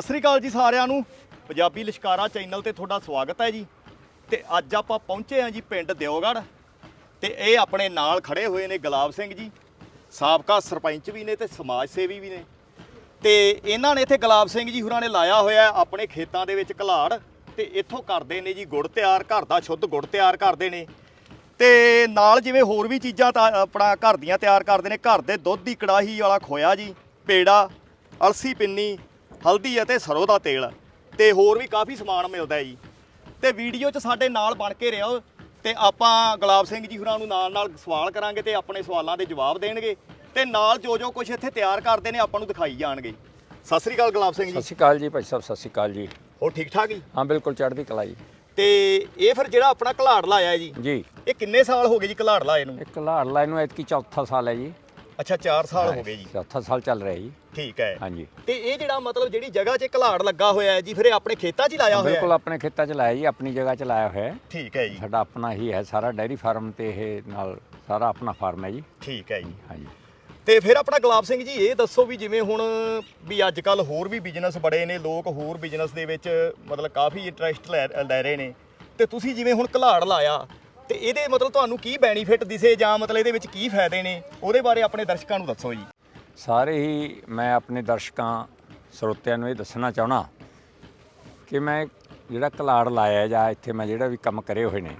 ਸਤਿ ਸ੍ਰੀ ਅਕਾਲ ਜੀ ਸਾਰਿਆਂ ਨੂੰ। ਪੰਜਾਬੀ ਲਿਸ਼ਕਾਰਾ ਚੈਨਲ ਤੇ ਤੁਹਾਡਾ ਸਵਾਗਤ ਹੈ ਜੀ। ਤੇ ਅੱਜ ਆਪਾਂ ਪਹੁੰਚੇ ਹਾਂ ਜੀ ਪਿੰਡ ਦਿਓਗੜ। ਤੇ ਇਹ ਆਪਣੇ ਨਾਲ ਖੜੇ ਹੋਏ ਨੇ ਗੁਲਾਬ ਸਿੰਘ ਜੀ। ਸਾਬਕਾ ਸਰਪੰਚ ਵੀ ਨੇ ਤੇ ਸਮਾਜ ਸੇਵੀ ਵੀ ਨੇ। ਤੇ ਇਹਨਾਂ ਨੇ ਇੱਥੇ ਗੁਲਾਬ ਸਿੰਘ ਜੀ ਹੁਰਾਂ ਨੇ ਲਾਇਆ ਹੋਇਆ ਆਪਣੇ ਖੇਤਾਂ ਦੇ ਵਿੱਚ ਘਲਾੜ। ਤੇ ਇੱਥੋਂ ਕਰਦੇ ਨੇ ਜੀ ਗੁੜ ਤਿਆਰ, ਘਰ ਦਾ ਸ਼ੁੱਧ ਗੁੜ ਤਿਆਰ ਕਰਦੇ ਨੇ। ਤੇ ਨਾਲ ਜਿਵੇਂ ਹੋਰ ਵੀ ਚੀਜ਼ਾਂ ਤਾਂ ਆਪਣਾ ਘਰ ਦੀਆਂ ਤਿਆਰ ਕਰਦੇ ਨੇ। ਘਰ ਦੇ ਦੁੱਧ ਦੀ ਕੜਾਹੀ ਵਾਲਾ ਖੋਇਆ ਜੀ, ਪੇੜਾ, ਅਲਸੀ ਪਿੰਨੀ ਹਲਦੀ ਅਤੇ ਸਰੋਂ ਦਾ ਤੇਲ। ਤੇ ਹੋਰ ਵੀ ਕਾਫੀ ਸਮਾਨ ਮਿਲਦਾ ਹੈ ਜੀ। ਤੇ ਵੀਡੀਓ 'ਚ ਸਾਡੇ ਨਾਲ ਬਣ ਕੇ ਰਹੋ ਤੇ ਆਪਾਂ ਗੁਲਾਬ ਸਿੰਘ ਜੀ ਹੁਰਾਂ ਨੂੰ ਨਾਲ ਨਾਲ ਸਵਾਲ ਕਰਾਂਗੇ ਤੇ ਆਪਣੇ ਸਵਾਲਾਂ ਦੇ ਜਵਾਬ ਦੇਣਗੇ। ਤੇ ਨਾਲ ਜੋ ਜੋ ਕੁਝ ਇੱਥੇ ਤਿਆਰ ਕਰਦੇ ਨੇ ਆਪਾਂ ਨੂੰ ਦਿਖਾਈ ਜਾਣਗੇ। ਸਤਿ ਸ੍ਰੀ ਅਕਾਲ ਗੁਲਾਬ ਸਿੰਘ ਸਤਿ ਜੀ ਸ਼੍ਰੀ ਅਕਾਲ ਜੀ ਭਾਈ ਸਾਹਿਬ ਸਤਿ ਸ਼੍ਰੀ ਅਕਾਲ ਜੀ। ਹੋਰ ਠੀਕ ਠਾਕ ਜੀ? ਹਾਂ ਬਿਲਕੁਲ ਚੜ੍ਹਦੀ ਕਲਾ ਜੀ। ਤੇ ਇਹ ਫਿਰ ਜਿਹੜਾ ਆਪਣਾ ਘਲਾੜ ਲਾਇਆ ਹੈ ਜੀ ਜੀ। ਇਹ ਕਿੰਨੇ ਸਾਲ ਹੋ ਗਏ ਜੀ ਘਲਾੜ ਲਾਏ ਨੂੰ? ਇੱਕ ਲਾੜ ਲਾਈ ਨੂੰ ਐਤਕੀ ਚੌਥਾ ਸਾਲ ਹੈ ਜੀ। ਅੱਛਾ 4 ਸਾਲ ਹੋ ਗਏ ਜੀ। ਚੌਥਾ ਸਾਲ ਚੱਲ ਰਿਹਾ ਜੀ। ਠੀਕ ਹੈ। ਹਾਂਜੀ। ਤੇ ਇਹ ਜਿਹੜਾ ਮਤਲਬ ਜਿਹੜੀ ਜਗ੍ਹਾ 'ਚ ਘਲਾੜ ਲੱਗਾ ਹੋਇਆ ਹੈ ਜੀ ਫਿਰ ਇਹ ਆਪਣੇ ਖੇਤਾਂ 'ਚ ਹੀ ਲਾਇਆ ਹੋਇਆ ਬਿਲਕੁਲ ਹੈ ਆਪਣੇ ਖੇਤਾਂ 'ਚ ਲਾਇਆ ਜੀ ਆਪਣੀ ਜਗ੍ਹਾ 'ਚ ਲਾਇਆ ਹੋਇਆ ਹੈ। ਠੀਕ ਹੈ ਜੀ। ਸਾਡਾ ਆਪਣਾ ਹੀ ਹੈ ਸਾਰਾ ਡੈਰੀ ਫਾਰਮ ਤੇ ਇਹ ਨਾਲ ਸਾਰਾ ਆਪਣਾ ਫਾਰਮ ਹੈ ਜੀ। ਠੀਕ ਹੈ ਜੀ। ਹਾਂਜੀ। ਤੇ ਫਿਰ ਆਪਣਾ ਗੁਲਾਬ ਸਿੰਘ ਜੀ ਇਹ ਦੱਸੋ ਵੀ ਜਿਵੇਂ ਹੁਣ ਵੀ ਅੱਜ ਕੱਲ ਹੋਰ ਵੀ ਬਿਜ਼ਨਸ ਬੜੇ ਨੇ ਲੋਕ ਹੋਰ ਬਿਜ਼ਨਸ ਦੇ ਵਿੱਚ ਮਤਲਬ ਕਾਫੀ ਇੰਟਰਸਟ ਲੈ ਲੈ ਰਹੇ ਨੇ। ਤੇ ਤੁਸੀਂ ਜਿਵੇਂ ਹੁਣ ਘਲਾੜ ਲਾਇਆ ਤੇ ਇਹਦੇ ਮਤਲਬ ਤੁਹਾਨੂੰ ਕੀ ਬੈਨੀਫਿਟ ਦਿਸੇ ਜਾਂ ਮਤਲਬ ਇਹਦੇ ਵਿੱਚ ਕੀ ਫਾਇਦੇ ਨੇ? ਉਹਦੇ ਬਾਰੇ ਆਪਣੇ ਦਰਸ਼ਕਾਂ ਨੂੰ ਦੱਸੋ ਜੀ। ਸਾਰੇ ਹੀ ਮੈਂ ਆਪਣੇ ਦਰਸ਼ਕਾਂ, ਸਰੋਤਿਆਂ ਨੂੰ ਇਹ ਦੱਸਣਾ ਚਾਹਣਾ ਕਿ ਮੈਂ ਜਿਹੜਾ ਕਲਾੜ ਲਾਇਆ ਜਾਂ ਇੱਥੇ ਮੈਂ ਜਿਹੜਾ ਵੀ ਕੰਮ ਕਰੇ ਹੋਏ ਨੇ,